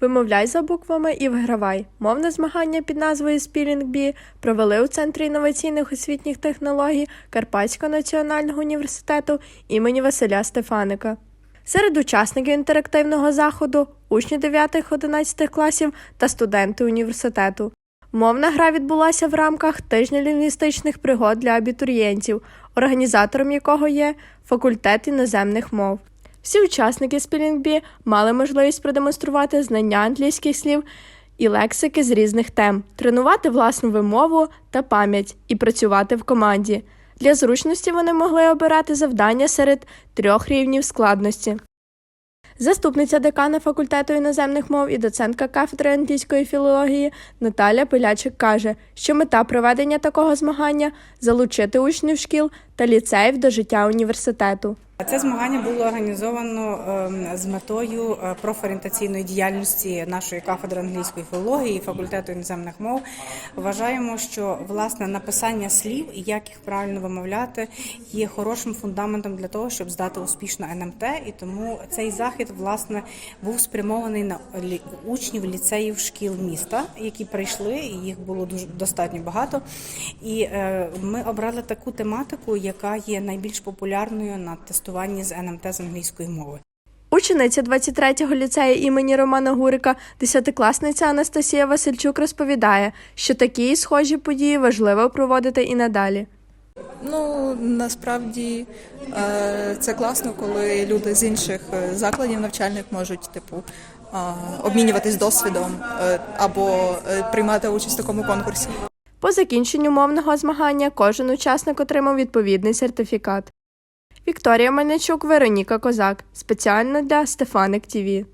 Вимовляй за буквами і вигравай. Мовне змагання під назвою Spelling Bee провели у Центрі інноваційних освітніх технологій Карпатського національного університету імені Василя Стефаника. Серед учасників інтерактивного заходу учні 9-11 класів та студенти університету. Мовна гра відбулася в рамках тижня лінгвістичних пригод для абітурієнтів, організатором якого є факультет іноземних мов. Всі учасники Bee мали можливість продемонструвати знання англійських слів і лексики з різних тем, тренувати власну вимову та пам'ять і працювати в команді. Для зручності вони могли обирати завдання серед трьох рівнів складності. Заступниця декана факультету іноземних мов і доцентка кафедри англійської філології Наталя Пилячик каже, що мета проведення такого змагання залучити учнів шкіл та ліцеїв до життя університету. Це змагання було організовано ем, з метою е, профорієнтаційної діяльності нашої кафедри англійської філології факультету іноземних мов. Вважаємо, що власне написання слів і як їх правильно вимовляти є хорошим фундаментом для того, щоб здати успішно НМТ. І тому цей захід власне був спрямований на учнів ліцеїв шкіл міста, які прийшли, і їх було дуже достатньо багато. І е, ми обрали таку тематику, яка є найбільш популярною на тестуванні з НМТ з англійської мови. Учениця 23-го ліцею імені Романа Гурика, десятикласниця Анастасія Васильчук розповідає, що такі схожі події важливо проводити і надалі. Ну насправді е, це класно, коли люди з інших е, закладів навчальних можуть типу е, обмінюватись досвідом або приймати участь в такому конкурсі. По закінченню мовного змагання кожен учасник отримав відповідний сертифікат. Вікторія Мельничук, Вероніка Козак. Спеціально для Стефаник ТІВІ.